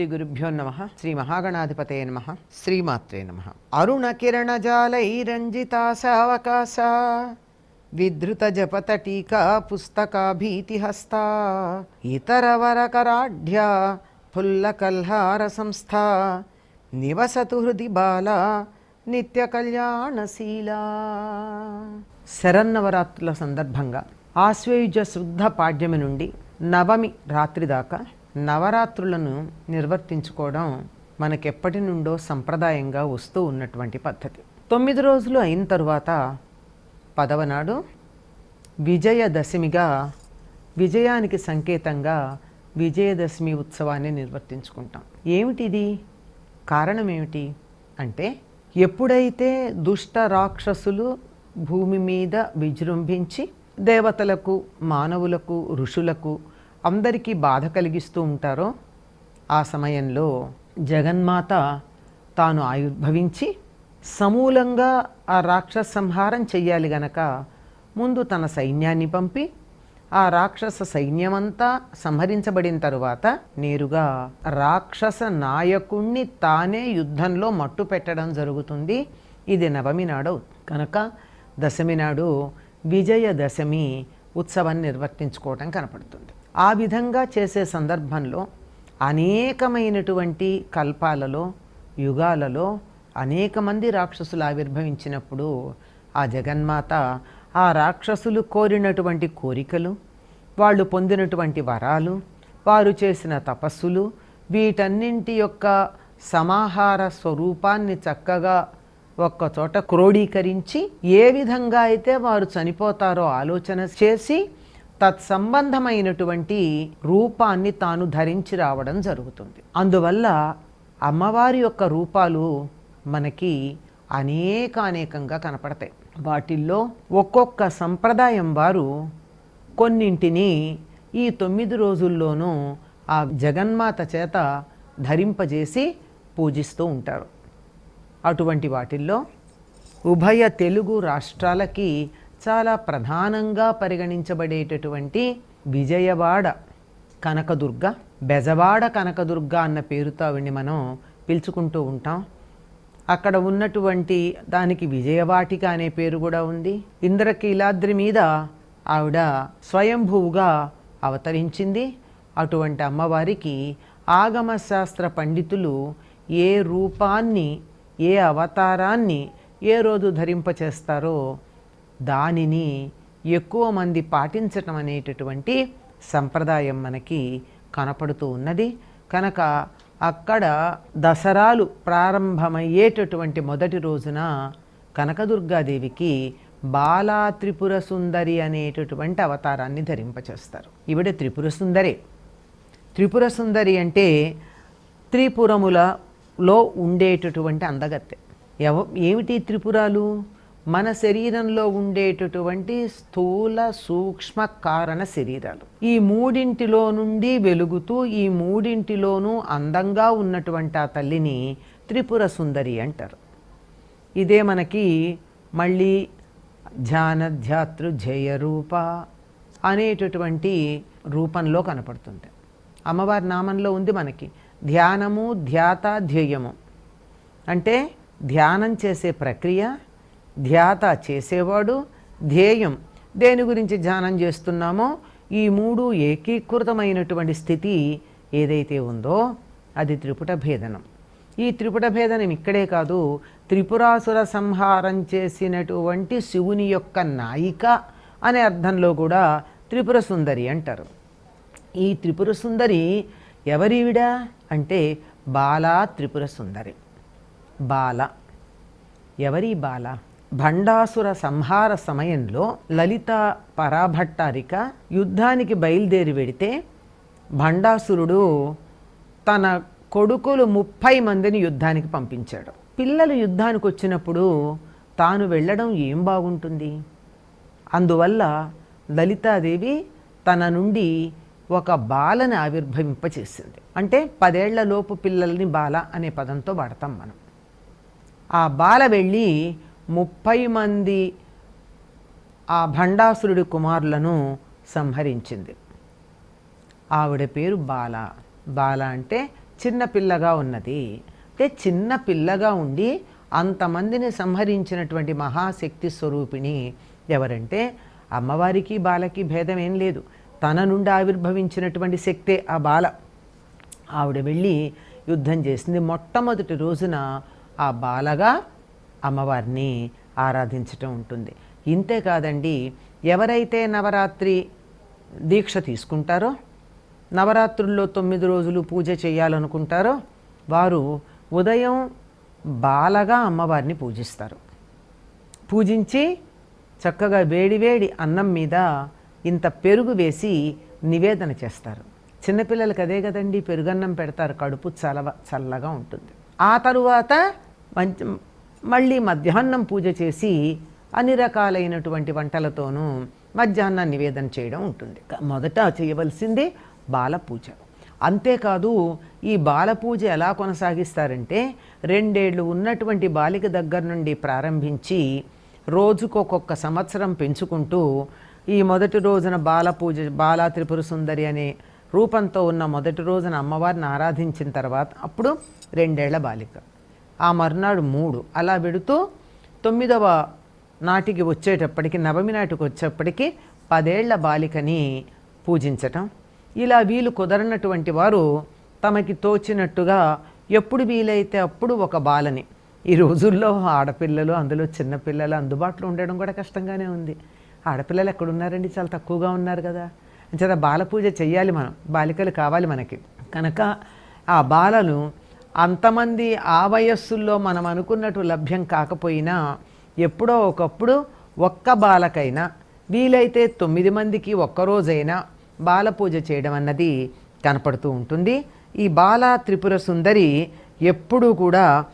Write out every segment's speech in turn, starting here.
శ్రీ గురుభ్యో నమ శ్రీ మహాగణాధిపతే నమ శ్రీమాత్రే నమ. అరుణ కిరణ జాలైరంజితాసావకాశ విధృత జపతటీకా పుస్తకాభీతిహస్త ఇతర వరకరాఢ్య ఫుల్లకల్హార సంస్థ నివసతు హృది బాల నిత్య కళ్యాణశీల శరన్నవరాత్రుల సందర్భంగా ఆశ్వయుజ శుద్ధ పాడ్యమి నుండి నవమి రాత్రి దాకా నవరాత్రులను నిర్వర్తించుకోవడం మనకెప్పటి నుండో సంప్రదాయంగా వస్తూ ఉన్నటువంటి పద్ధతి. తొమ్మిది రోజులు అయిన తరువాత పదవనాడు విజయదశమిగా విజయానికి సంకేతంగా విజయదశమి ఉత్సవాన్ని నిర్వర్తించుకుంటాం. ఏమిటిది? కారణం ఏమిటి అంటే ఎప్పుడైతే దుష్ట రాక్షసులు భూమి మీద విజృంభించి దేవతలకు మానవులకు ఋషులకు అందరికీ బాధ కలిగిస్తూ ఉంటారో ఆ సమయంలో జగన్మాత తాను ఆవిర్భవించి సమూలంగా ఆ రాక్షస సంహారం చెయ్యాలి గనక ముందు తన సైన్యాన్ని పంపి ఆ రాక్షస సైన్యమంతా సంహరించబడిన తరువాత నేరుగా రాక్షస నాయకుణ్ణి తానే యుద్ధంలో మట్టు పెట్టడం జరుగుతుంది. ఇది నవమి నాడు. కనుక దశమి నాడు విజయదశమి ఉత్సవాన్ని నిర్వర్తించుకోవటం కనపడుతుంది. ఆ విధంగా చేసే సందర్భంలో అనేకమైనటువంటి కల్పాలలో యుగాలలో అనేక మంది రాక్షసులు ఆవిర్భవించినప్పుడు ఆ జగన్మాత ఆ రాక్షసులు కోరినటువంటి కోరికలు వాళ్ళు పొందినటువంటి వరాలు వారు చేసిన తపస్సులు వీటన్నింటి యొక్క సమాహార స్వరూపాన్ని చక్కగా ఒక్కచోట క్రోడీకరించి ఏ విధంగా అయితే వారు చనిపోతారో ఆలోచన చేసి తత్సంబంధమైనటువంటి రూపాన్ని తాను ధరించి రావడం జరుగుతుంది. అందువల్ల అమ్మవారి యొక్క రూపాలు మనకి అనేకానేకంగా కనపడతాయి. వాటిల్లో ఒక్కొక్క సంప్రదాయం వారు కొన్నింటిని ఈ తొమ్మిది రోజుల్లోనూ ఆ జగన్మాత చేత ధరింపజేసి పూజిస్తూ ఉంటారు. అటువంటి వాటిల్లో ఉభయ తెలుగు రాష్ట్రాలకి చాలా ప్రధానంగా పరిగణించబడేటటువంటి విజయవాడ కనకదుర్గ బెజవాడ కనకదుర్గ అన్న పేరుతో ఆవిడ్ని మనం పిలుచుకుంటూ ఉంటాం. అక్కడ ఉన్నటువంటి దానికి విజయవాటిక అనే పేరు కూడా ఉంది. ఇంద్రకీలాద్రి మీద ఆవిడ స్వయంభూగా అవతరించింది. అటువంటి అమ్మవారికి ఆగమశాస్త్ర పండితులు ఏ రూపాన్ని ఏ అవతారాన్ని ఏ రోజు ధరింపచేస్తారో దానిని ఎక్కువ మంది పాటించటం అనేటటువంటి సంప్రదాయం మనకి కనపడుతూ ఉన్నది. కనుక అక్కడ దసరాలు ప్రారంభమయ్యేటటువంటి మొదటి రోజున కనకదుర్గాదేవికి బాలా త్రిపుర సుందరి అనేటటువంటి అవతారాన్ని ధరింపచేస్తారు. ఈవిడ త్రిపుర సుందరే. త్రిపుర సుందరి అంటే త్రిపురములలో ఉండేటటువంటి అందగత్తె. ఎవ ఏమిటి త్రిపురాలు? మన శరీరంలో ఉండేటటువంటి స్థూల సూక్ష్మ కారణ శరీరాలు. ఈ మూడింటిలో నుండి వెలుగుతూ ఈ మూడింటిలోనూ అందంగా ఉన్నటువంటి ఆ తల్లిని త్రిపుర సుందరి అంటారు. ఇదే మనకి మళ్ళీ ధ్యానధ్యాతృ జయరూప అనేటటువంటి రూపంలో కనపడుతుంది అమ్మవారి నామంలో ఉంది మనకి ధ్యానము ధ్యాత ధ్యేయము. అంటే ధ్యానం చేసే ప్రక్రియ ధ్యాత చేసేవాడు ధ్యేయం దేని గురించి ధ్యానం చేస్తున్నామో ఈ మూడు ఏకీకృతమైనటువంటి స్థితి ఏదైతే ఉందో అది త్రిపుట భేదనం. ఈ త్రిపుట భేదనం ఇక్కడే కాదు త్రిపురాసుర సంహారం చేసినటువంటి శివుని యొక్క నాయిక అనే అర్థంలో కూడా త్రిపుర సుందరి అంటారు. ఈ త్రిపుర సుందరి ఎవరివిడా అంటే బాల త్రిపుర సుందరి. బాల. ఎవరి బాల? భండాసుర సంహార సమయంలో లలిత పరాభట్టారిక యుద్ధానికి బయలుదేరి వెడితే భండాసురుడు తన కొడుకులు ముప్పై మందిని యుద్ధానికి పంపించాడు. పిల్లలు యుద్ధానికి వచ్చినప్పుడు తాను వెళ్ళడం ఏం బాగుంటుంది? అందువల్ల లలితాదేవి తన నుండి ఒక బాలని ఆవిర్భవింపచేసింది. అంటే పదేళ్ళలోపు పిల్లల్ని బాల అనే పదంతో వాడతాం మనం. ఆ బాల వెళ్ళి ముప్పై మంది ఆ భండాసురుడి కుమారులను సంహరించింది. ఆవిడ పేరు బాల. బాల అంటే చిన్నపిల్లగా ఉన్నది. అంటే చిన్నపిల్లగా ఉండి అంతమందిని సంహరించినటువంటి మహాశక్తి స్వరూపిణి ఎవరంటే అమ్మవారికి బాలకి భేదం ఏం లేదు. తన నుండి ఆవిర్భవించినటువంటి శక్తే ఆ బాల. ఆవిడ వెళ్ళి యుద్ధం చేసింది. మొట్టమొదటి రోజున ఆ బాలగా అమ్మవారిని ఆరాధించటం ఉంటుంది. ఇంతే కాదండి ఎవరైతే నవరాత్రి దీక్ష తీసుకుంటారో నవరాత్రుల్లో తొమ్మిది రోజులు పూజ చేయాలనుకుంటారో వారు ఉదయం బాలగా అమ్మవారిని పూజిస్తారు. పూజించి చక్కగా వేడివేడి అన్నం మీద ఇంత పెరుగు వేసి నివేదన చేస్తారు. చిన్నపిల్లలకి అదే కదండి పెరుగన్నం పెడతారు కడుపు చలవ చల్లగా ఉంటుంది. ఆ తరువాత మంచి మళ్ళీ మధ్యాహ్నం పూజ చేసి అన్ని రకాలైనటువంటి వంటలతోనూ మధ్యాహ్నం నివేదన చేయడం ఉంటుంది. మొదట చేయవలసింది బాలపూజ. అంతేకాదు ఈ బాలపూజ ఎలా కొనసాగిస్తారంటే రెండేళ్ళు ఉన్నటువంటి బాలిక దగ్గర నుండి ప్రారంభించి రోజుకొకొక్క సంవత్సరం పెంచుకుంటూ ఈ మొదటి రోజున బాల బాలా త్రిపుర సుందరి అనే రూపంతో ఉన్న మొదటి రోజున అమ్మవారిని ఆరాధించిన తర్వాత అప్పుడు రెండేళ్ళ బాలిక. ఆ మర్నాడు మూడు. అలా పెడుతూ తొమ్మిదవ నాటికి వచ్చేటప్పటికి నవమి నాటికి వచ్చేప్పటికి పదేళ్ళ బాలికని పూజించటం. ఇలా వీలు కుదరనటువంటి వారు తమకి తోచినట్టుగా ఎప్పుడు వీలైతే అప్పుడు ఒక బాలని. ఈ రోజుల్లో ఆడపిల్లలు అందులో చిన్నపిల్లలు అందుబాటులో ఉండడం కూడా కష్టంగానే ఉంది. ఆడపిల్లలు ఎక్కడున్నారండి? చాలా తక్కువగా ఉన్నారు కదా. అంచేత బాల పూజ చేయాలి మనం బాలికలు కావాలి మనకి. కనుక ఆ బాలలు అంతమంది ఆ వయస్సుల్లో మనం అనుకున్నట్టు లభ్యం కాకపోయినా ఎప్పుడో ఒకప్పుడు ఒక్క బాలకైనా వీలైతే తొమ్మిది మందికి ఒక్కరోజైనా బాల పూజ చేయడం అన్నది కనపడుతూ ఉంటుంది. ఈ బాల త్రిపుర సుందరి ఎప్పుడూ కూడా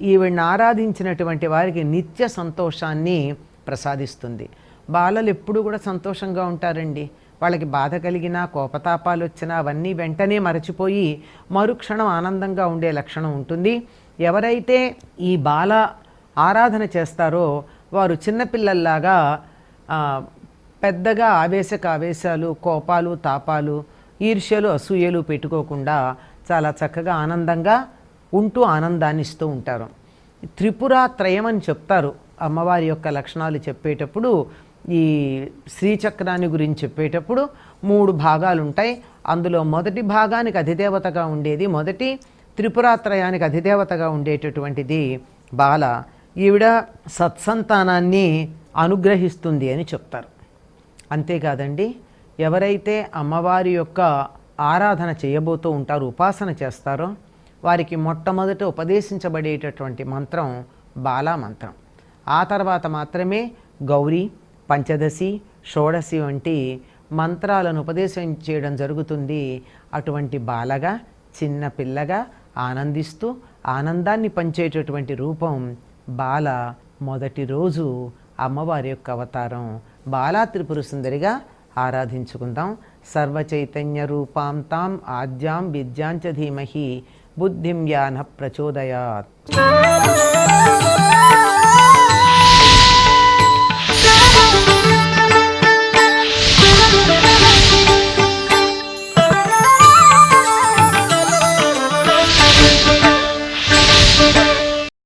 ఈవిడ్ని ఆరాధించినటువంటి వారికి నిత్య సంతోషాన్ని ప్రసాదిస్తుంది. బాలలు ఎప్పుడూ కూడా సంతోషంగా ఉంటారండి. వాళ్ళకి బాధ కలిగినా కోపతాపాలు వచ్చినా అవన్నీ వెంటనే మరచిపోయి మరుక్షణం ఆనందంగా ఉండే లక్షణం ఉంటుంది. ఎవరైతే ఈ బాల ఆరాధన చేస్తారో వారు చిన్నపిల్లల్లాగా పెద్దగా ఆవేశక ఆవేశాలు కోపాలు తాపాలు ఈర్ష్యలు అసూయలు పెట్టుకోకుండా చాలా చక్కగా ఆనందంగా ఉంటూ ఆనందాన్ని ఇస్తూ ఉంటారు. త్రిపుర త్రయం అని చెప్తారు. అమ్మవారి యొక్క లక్షణాలు చెప్పేటప్పుడు ఈ శ్రీచక్రాన్ని గురించి చెప్పేటప్పుడు మూడు భాగాలు ఉంటాయి అందులో మొదటి భాగానికి అధిదేవతగా ఉండేది మొదటి త్రిపురాత్రయానికి అధిదేవతగా ఉండేటటువంటిది బాల. ఈవిడ సత్సంతానాన్ని అనుగ్రహిస్తుంది అని చెప్తారు. అంతేకాదండి ఎవరైతే అమ్మవారి యొక్క ఆరాధన చేయబోతూ ఉంటారో ఉపాసన చేస్తారో వారికి మొట్టమొదట ఉపదేశించబడేటటువంటి మంత్రం బాలా మంత్రం. ఆ తర్వాత మాత్రమే గౌరీ పంచదశి షోడశి వంటి మంత్రాలను ఉపదేశం చేయడం జరుగుతుంది. అటువంటి బాలగా చిన్న పిల్లగా ఆనందిస్తూ ఆనందాన్ని పంచేటటువంటి రూపం బాల మొదటి రోజు అమ్మవారి యొక్క అవతారం. బాలా త్రిపుర సుందరిగా ఆరాధించుకుందాం. సర్వచైతన్య రూపాం తాం ఆద్యాం విద్యాంచ ధీమహి. బుద్ధిం యాన ప్రచోదయాత్.